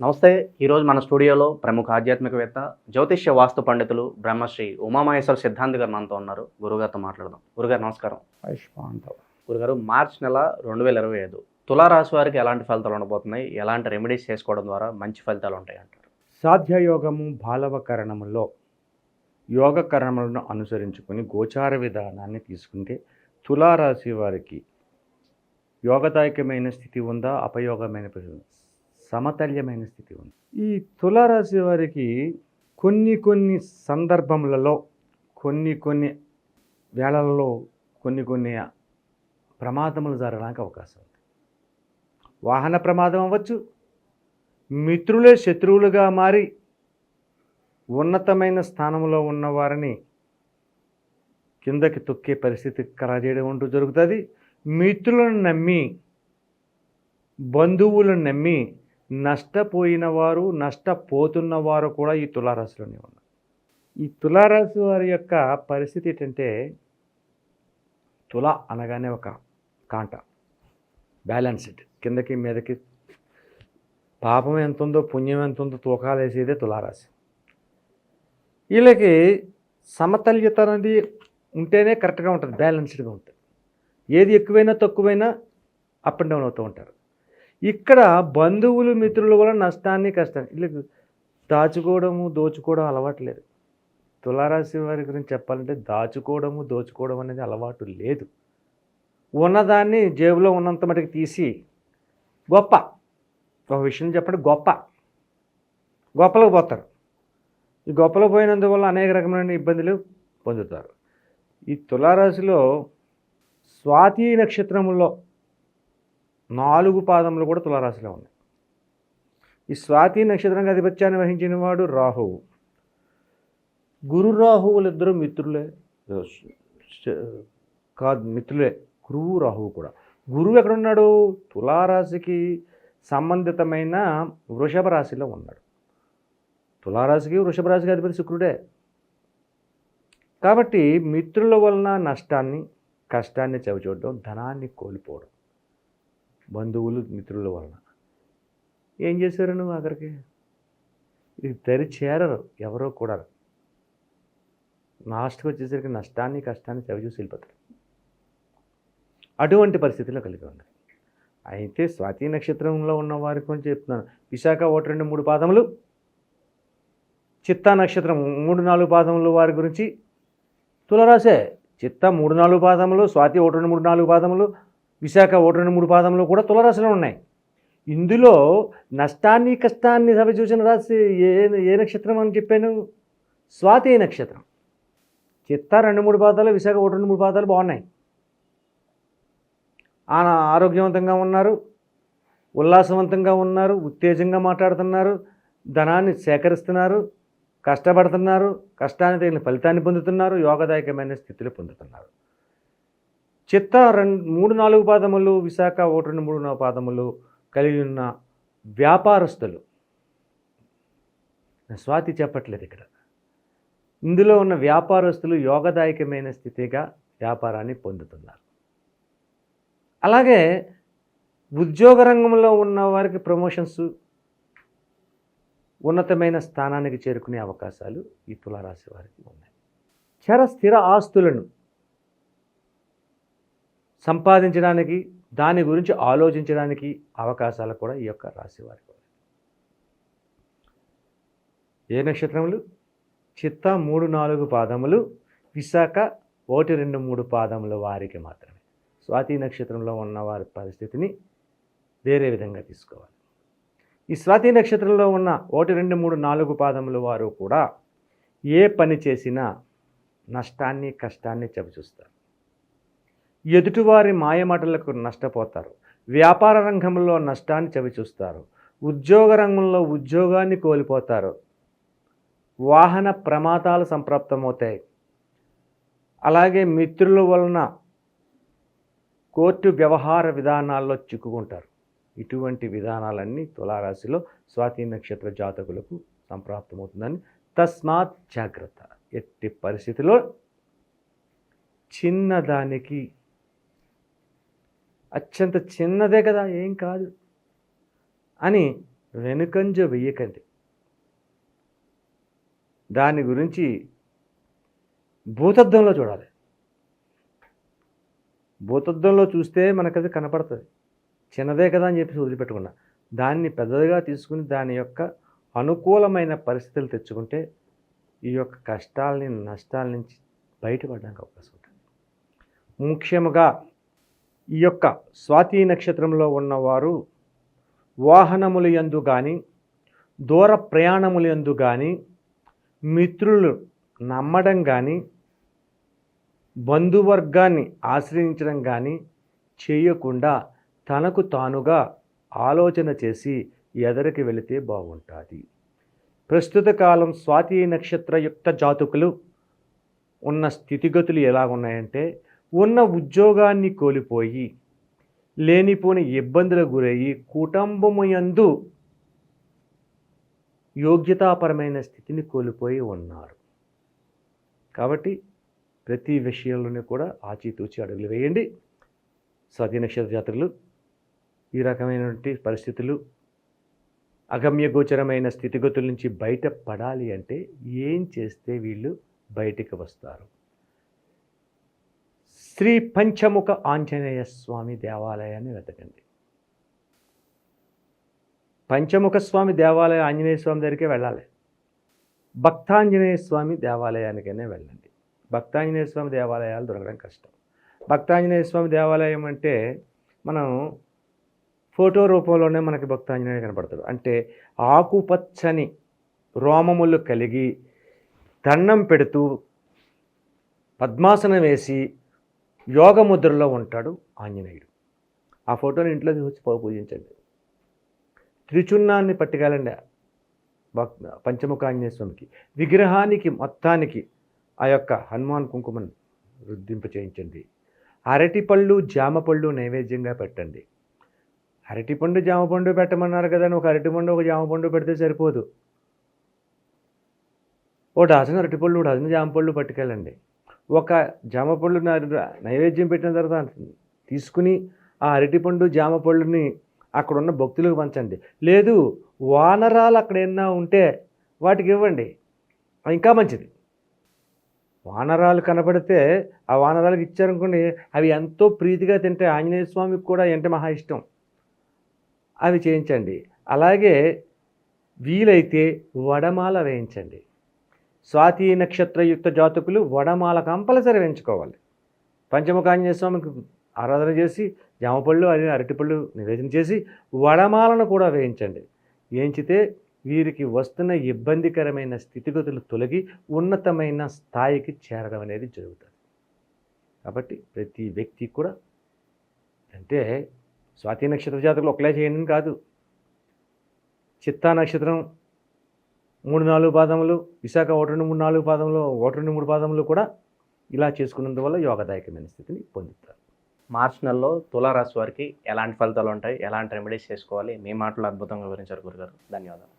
నమస్తే ఈరోజు మన స్టూడియోలో ప్రముఖ ఆధ్యాత్మికవేత్త జ్యోతిష్య వాస్తు పండితులు బ్రహ్మశ్రీ ఉమామహేశ్వర సిద్ధాంతి గారు మనతో ఉన్నారు. గురుగారితో మాట్లాడదాం. గురుగారు నమస్కారం. ఆయుష్మాంతవ గురుగారు మార్చ్ నెల రెండు వేల ఇరవై ఐదు తులారాశి వారికి ఎలాంటి ఫలితాలు ఉండబోతున్నాయి? ఎలాంటి రెమెడీస్ చేసుకోవడం ద్వారా మంచి ఫలితాలు ఉంటాయి అంటారు? సాధ్యయోగము బాలవకరణములో యోగకరణములను అనుసరించుకొని గోచార విధానాన్ని తీసుకుంటే తులారాశి వారికి యోగదాయకమైన స్థితి ఉందా? అపయోగమైన? సమతల్యమైన స్థితి ఉంది. ఈ తులారాశి వారికి కొన్ని కొన్ని సందర్భములలో కొన్ని కొన్ని వేళలలో కొన్ని కొన్ని ప్రమాదములు జరగడానికి అవకాశం ఉంది. వాహన ప్రమాదం అవ్వచ్చు మిత్రులే శత్రువులుగా మారి ఉన్నతమైన స్థానంలో ఉన్న వారిని కిందకి తొక్కే పరిస్థితి కరాజేయడం అంటూ జరుగుతుంది. మిత్రులను నమ్మి బంధువులను నమ్మి నష్టపోయిన వారు నష్టపోతున్న వారు కూడా ఈ తులారాశిలోనే ఉన్నారు. ఈ తులారాశి వారి యొక్క పరిస్థితి ఏంటంటే తుల అనగానే ఒక కాంట బ్యాలెన్స్డ్. కిందకి మీదకి పాపం ఎంత ఉందో పుణ్యం ఎంత ఉందో తూకాలు వేసేదే తులారాశి. వీళ్ళకి సమతల్యత అనేది ఉంటేనే కరెక్ట్గా ఉంటుంది బ్యాలెన్స్డ్గా ఉంటుంది. ఏది ఎక్కువైనా తక్కువైనా అప్ అండ్ డౌన్ అవుతూ ఉంటారు. ఇక్కడ బంధువులు మిత్రుల వల్ల నష్టాన్ని కష్టాన్ని వీళ్ళకి దాచుకోవడము దోచుకోవడం అలవాట్లేదు తులారాశి వారి గురించి చెప్పాలంటే దాచుకోవడము దోచుకోవడం అనేది అలవాటు లేదు. ఉన్నదాన్ని జేబులో ఉన్నంత మటుకు తీసి గొప్ప. ఒక విషయం చెప్పండి గొప్ప. గొప్పలకు పోతారు. ఈ గొప్పలో పోయినందువల్ల అనేక రకమైన ఇబ్బందులు పొందుతారు. ఈ తులారాశిలో స్వాతి నక్షత్రంలో నాలుగు పాదములు కూడా తులారాశిలో ఉన్నాయి. ఈ స్వాతి నక్షత్రానికి ఆధిపత్యాన్ని వహించిన వాడు రాహువు. గురు రాహువులు ఇద్దరు మిత్రులే కాదు మిత్రులే గురువు రాహువు కూడా. గురువు ఎక్కడున్నాడు? తులారాశికి సంబంధితమైన వృషభ రాశిలో ఉన్నాడు. తులారాశికి వృషభ రాశికి అధిపతి శుక్రుడే. కాబట్టి మిత్రుల వలన నష్టాన్ని కష్టాన్ని చవిచూడడం ధనాన్ని కోల్పోవడం. బంధువులు మిత్రుల వలన. ఏం చేశారు నువ్వు అక్కడికి? ఇది దరి చేరరు ఎవరో కూడా లాస్ట్కి వచ్చేసరికి నష్టాన్ని కష్టాన్ని చవిచూసి వెళ్ళిపోతారు. అటువంటి పరిస్థితిలో కలిగి ఉంది అయితే స్వాతి నక్షత్రంలో ఉన్న వారి గురించి చెప్తున్నాను. విశాఖ ఒకటి రెండు మూడు పాదములు చిత్తా నక్షత్రం మూడు నాలుగు పాదములు వారి గురించి తులరాశే. చిత్త మూడు నాలుగు పాదములు స్వాతి ఒకటి రెండు మూడు నాలుగు పాదములు విశాఖ ఒకటి రెండు మూడు పాదంలో కూడా తులరాశిలో ఉన్నాయి. ఇందులో నష్టాన్ని కష్టాన్ని సభ చూసిన రాశి ఏ ఏ నక్షత్రం అని చెప్పాను? స్వాతి నక్షత్రం. చిత్త రెండు మూడు పాదాలు విశాఖ ఒకటి రెండు మూడు పాదాలు బాగున్నాయి. ఆయన ఆరోగ్యవంతంగా ఉన్నారు. ఉల్లాసవంతంగా ఉన్నారు. ఉత్తేజంగా మాట్లాడుతున్నారు. ధనాన్ని సేకరిస్తున్నారు. కష్టపడుతున్నారు. కష్టాన్ని తగిన ఫలితాన్ని పొందుతున్నారు. యోగదాయకమైన స్థితిలో పొందుతున్నారు. చిత్త రెండు మూడు నాలుగు పాదములు విశాఖ ఒకటి రెండు మూడు నాలుగు పాదములు కలిగి ఉన్న వ్యాపారస్తులు. స్వాతి చెప్పట్లేదు ఇక్కడ. ఇందులో ఉన్న వ్యాపారస్తులు యోగదాయకమైన స్థితిగా వ్యాపారాన్ని పొందుతున్నారు. అలాగే ఉద్యోగ రంగంలో ఉన్న వారికి ప్రమోషన్స్ ఉన్నతమైన స్థానానికి చేరుకునే అవకాశాలు ఈ తులారాశి వారికి ఉన్నాయి. చర స్థిర ఆస్తులను సంపాదించడానికి దాని గురించి ఆలోచించడానికి అవకాశాలు కూడా ఈ యొక్క రాశి వారికి ఏ నక్షత్రములు? చిత్త మూడు నాలుగు పాదములు విశాఖ ఒకటి రెండు మూడు పాదముల వారికి మాత్రమే. స్వాతి నక్షత్రంలో ఉన్న వారి పరిస్థితిని వేరే విధంగా తీసుకోవాలి. ఈ స్వాతి నక్షత్రంలో ఉన్న ఒకటి రెండు మూడు నాలుగు పాదముల వారు కూడా ఏ పని చేసినా నష్టాన్ని కష్టాన్ని చవిచూస్తారు. ఎదుటివారి మాయమాటలకు నష్టపోతారు. వ్యాపార రంగంలో నష్టాన్ని చవిచూస్తారు. ఉద్యోగ రంగంలో ఉద్యోగాన్ని కోల్పోతారు. వాహన ప్రమాదాలు సంప్రాప్తమవుతాయి. అలాగే మిత్రుల వలన కోర్టు వ్యవహార విధానాల్లో చిక్కుకుంటారు. ఇటువంటి విధానాలన్నీ తులారాశిలో స్వాతి నక్షత్ర జాతకులకు సంప్రాప్తమవుతుందని తస్మాత్ జాగ్రత్త. ఎట్టి పరిస్థితిలో చిన్నదానికి అత్యంత చిన్నదే కదా ఏం కాదు. అని వెనుకంజ వెయ్యకండి. దాని గురించి భూతద్దంలో చూడాలి. భూతద్దంలో చూస్తే మనకది కనపడుతుంది. చిన్నదే కదా అని చెప్పేసి వదిలిపెట్టుకున్నా. దాన్ని పెద్దదిగా తీసుకుని దాని యొక్క అనుకూలమైన పరిస్థితులు తెచ్చుకుంటే ఈ యొక్క కష్టాలని నష్టాల నుంచి బయటపడడానికి అవకాశం ఉంటుంది. ముఖ్యముగా ఈ యొక్క స్వాతి నక్షత్రంలో ఉన్నవారు వాహనములు యందు కానీ దూర ప్రయాణములు యందు కానీ మిత్రులు నమ్మడం కానీ బంధువర్గాన్ని ఆశ్రయించడం కానీ చేయకుండా తనకు తానుగా ఆలోచన చేసి ఎదరికి వెళితే బాగుంటుంది. ప్రస్తుత కాలం స్వాతి నక్షత్రయుక్త జాతకులు ఉన్న స్థితిగతులు ఎలా ఉన్నాయంటే ఉన్న ఉద్యోగాన్ని కోల్పోయి లేనిపోని ఇబ్బందులకు గురయ్యి కుటుంబము యందు యోగ్యతాపరమైన స్థితిని కోల్పోయి ఉన్నారు. కాబట్టి ప్రతి విషయంలోనే కూడా ఆచితూచి అడుగులు వేయండి. స్వాతి నక్షత్ర జాతరలు ఈ రకమైనటువంటి పరిస్థితులు అగమ్యగోచరమైన స్థితిగతుల నుంచి బయటపడాలి అంటే ఏం చేస్తే వీళ్ళు బయటికి వస్తారు? శ్రీ పంచముఖ ఆంజనేయ స్వామి దేవాలయాన్ని వెతకండి. పంచముఖ స్వామి దేవాలయం ఆంజనేయ స్వామి దగ్గరికే వెళ్ళాలి. భక్తాంజనేయ స్వామి దేవాలయానికైనా వెళ్ళండి. భక్తాంజనేయ స్వామి దేవాలయాలు దొరకడం కష్టం. భక్తాంజనేయ స్వామి దేవాలయం అంటే మనం ఫోటో రూపంలోనే మనకి భక్తాంజనేయ కనపడతాడు. అంటే ఆకుపచ్చని రోమములు కలిగి దండం పెడుతూ పద్మాసనం వేసి యోగ ముద్రలో ఉంటాడు ఆంజనేయుడు. ఆ ఫోటోని ఇంట్లో తీసుకొచ్చి పూజించండి. త్రిచున్నాన్ని పట్టుకెళ్ళండి భక్ పంచముఖ ఆంజనేయ స్వామికి. విగ్రహానికి మొత్తానికి ఆ యొక్క హనుమాన్ కుంకుమను వృద్ధింప చేయించండి. అరటిపళ్ళు జామపళ్ళు నైవేద్యంగా పెట్టండి. అరటిపండు జామపండు పెట్టమన్నారు కదా అని ఒక అరటిపండు ఒక జామపండు పెడితే సరిపోదు. ఓ డజన్ అరటిపళ్ళు డజన్ జామపళ్ళు పట్టుకెళ్ళండి. ఒక జామ పళ్ళు నైవేద్యం పెట్టిన తర్వాత తీసుకుని ఆ అరటిపండు జామపళ్ళుని అక్కడ ఉన్న భక్తులకు పంచండి. లేదు వానరాలు అక్కడ ఏమన్నా ఉంటే వాటికి ఇవ్వండి. ఇంకా మంచిది. వానరాలు కనపడితే ఆ వానరాలకు ఇచ్చారనుకోండి అవి ఎంతో ప్రీతిగా తింటే ఆంజనేయ స్వామికి కూడా అంటే మహా ఇష్టం. అవి చేయించండి. అలాగే వీలైతే వడమాల వేయించండి. స్వాతి నక్షత్రయుక్త జాతకులు వడమాల కంపల్సరీ వేయించుకోవాలి. పంచముఖ స్వామికి ఆరాధన చేసి జామపళ్ళు అది అరటిపళ్ళు నివేదన చేసి వడమాలను కూడా వేయించండి. వేయించితే వీరికి వస్తున్న ఇబ్బందికరమైన స్థితిగతులు తొలగి ఉన్నతమైన స్థాయికి చేరడం అనేది జరుగుతుంది. కాబట్టి ప్రతి వ్యక్తి కూడా అంటే స్వాతి నక్షత్ర జాతకులు ఒకలే చేయండి కాదు. చిత్తా నక్షత్రం మూడు నాలుగు పాదములు విశాఖ ఒకటి రెండు మూడు నాలుగు పాదములు ఒకటి రెండు మూడు పాదములు కూడా ఇలా చేసుకున్నందువల్ల యోగదాయకమైన స్థితిని పొందుతారు. మార్చి నెలలో తులారాశి వారికి ఎలాంటి ఫలితాలు ఉంటాయి? ఎలాంటి రెమెడీస్ చేసుకోవాలి? మీ మాటలు అద్భుతంగా వివరించారు గురుగారు. ధన్యవాదాలు.